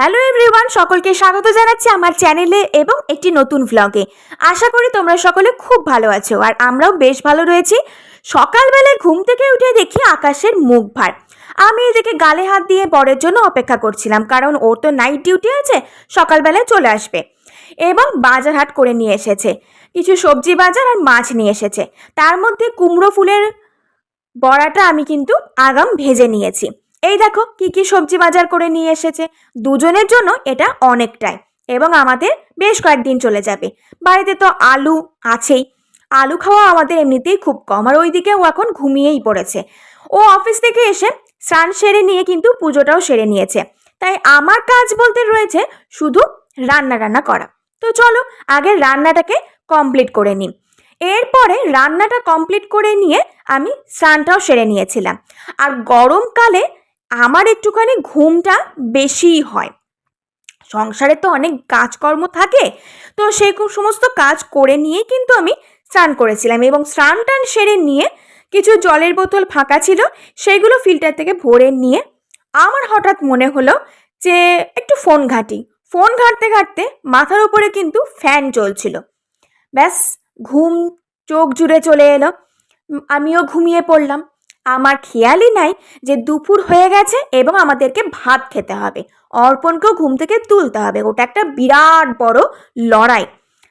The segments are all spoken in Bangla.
হ্যালো এভরিওয়ান সকলকে স্বাগত জানাচ্ছি আমার চ্যানেলে এবং একটি নতুন ভ্লগে আশা করি তোমরা সকলে খুব ভালো আছো আর আমরাও বেশ ভালো রয়েছি। সকালবেলায় ঘুম থেকে উঠে দেখি আকাশের মুখ ভার। আমি এদিকে গালে হাত দিয়ে বরের জন্য অপেক্ষা করছিলাম, কারণ ওর তো নাইট ডিউটি আছে, সকালবেলায় চলে আসবে। এবং বাজার হাট করে নিয়ে এসেছে। কিছু সবজি বাজার আর মাছ নিয়ে এসেছে। তার মধ্যে কুমড়ো ফুলের বড়াটা আমি কিন্তু আগাম ভেজে নিয়েছি। এই দেখো কি কি সবজি বাজার করে নিয়ে এসেছে। দুজনের জন্য এটা অনেকটাই এবং আমাদের বেশ কয়েকদিন চলে যাবে। বাড়িতে তো আলু আছেই। আলু খাওয়া আমাদের এমনিতেই খুব কম আর ওইদিকে ও এখন ঘুমিয়েই পড়েছে। ও অফিস থেকে এসে স্নান সেরে নিয়ে কিন্তু পুজোটাও সেরে নিয়েছে। তাই আমার কাজ বলতে রয়েছে শুধু রান্না রান্না করা। তো চলো আগে রান্নাটাকে কমপ্লিট করে নিই। এরপরে রান্নাটা কমপ্লিট করে নিয়ে আমি স্নানটাও সেরে নিয়েছিলাম। আর গরমকালে আমার একটুখানি ঘুমটা বেশিই হয়। সংসারে তো অনেক কাজকর্ম থাকে, তো সেই সমস্ত কাজ করে নিয়ে কিন্তু আমি স্নান করেছিলাম এবং স্নান টান সেরে নিয়ে কিছু জলের বোতল ফাঁকা ছিল সেইগুলো ফিল্টার থেকে ভরে নিয়ে আমার হঠাৎ মনে হলো যে একটু ফোন ঘাঁটি। ফোন ঘাঁটতে ঘাঁটতে মাথার উপরে কিন্তু ফ্যান চলছিল ব্যাস, ঘুম চোখ জুড়ে চলে এলো। আমিও ঘুমিয়ে পড়লাম। আমার খেয়ালই নাই যে দুপুর হয়ে গেছে এবং আমাদেরকে ভাত খেতে হবে। অর্পণকেও ঘুম থেকে তুলতে হবে। ওটা একটা বিরাট বড় লড়াই।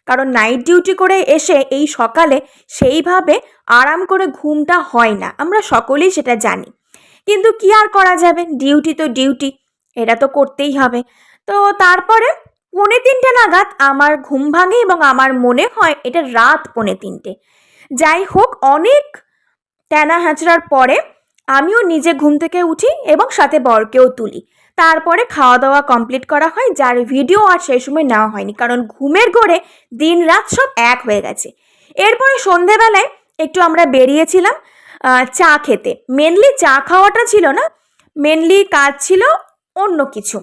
কারণ নাইট ডিউটি করে এসে এই সকালে সেইভাবে আরাম করে ঘুমটা হয় না। আমরা সকলেই সেটা জানি। কিন্তু কি আর করা যাবে? ডিউটি তো ডিউটি এটা তো করতেই হবে। তো তারপরে পৌনে তিনটে নাগাদ আমার ঘুম ভাঙে এবং আমার মনে হয় এটা রাত পৌনে তিনটে। যাই হোক, অনেক ট্যানা হ্যাঁচড়ার পরে আমিও নিজে ঘুম থেকে উঠি এবং সাথে বরকেও তুলি। তারপরে খাওয়া দাওয়া কমপ্লিট করা হয়, যার ভিডিও আর সেই সময় নেওয়া হয়নি, কারণ ঘুমের গড়ে দিন রাত সব এক হয়ে গেছে। এরপরে সন্ধেবেলায় একটু আমরা বেরিয়েছিলাম চা খেতে। মেনলি চা খাওয়াটা ছিল না মেনলি কাজ ছিল অন্য কিছু।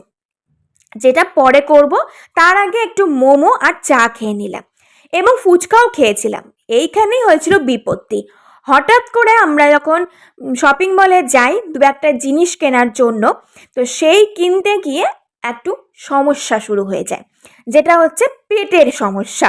যেটা পরে করব, তার আগে একটু মোমো আর চা খেয়ে নিলাম এবং ফুচকাও খেয়েছিলাম। এইখানেই হয়েছিল বিপত্তি। হঠাৎ করে আমরা যখন শপিং মলে যাই, দু একটা জিনিস কেনার জন্য, তো সেই কিনতে গিয়ে একটু সমস্যা শুরু হয়ে যায়। যেটা হচ্ছে পেটের সমস্যা।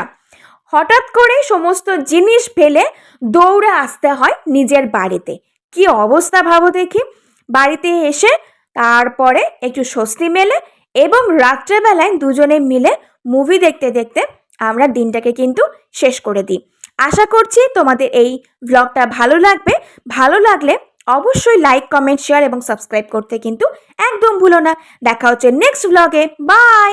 হঠাৎ করে সমস্ত জিনিস ফেলে দৌড়ে আসতে হয় নিজের বাড়িতে। কি অবস্থা ভাবো দেখি। বাড়িতে এসে তারপরে একটু স্বস্তি মেলে এবং রাত্রেবেলায় দুজনে মিলে মুভি দেখতে দেখতে আমরা দিনটাকে কিন্তু শেষ করে দিই। আশা করছি তোমাদের এই ব্লগটা ভালো লাগবে। ভালো লাগলে অবশ্যই লাইক কমেন্ট শেয়ার এবং সাবস্ক্রাইব করতে কিন্তু একদম ভুলো না। দেখা হচ্ছে নেক্সট ব্লগে বাই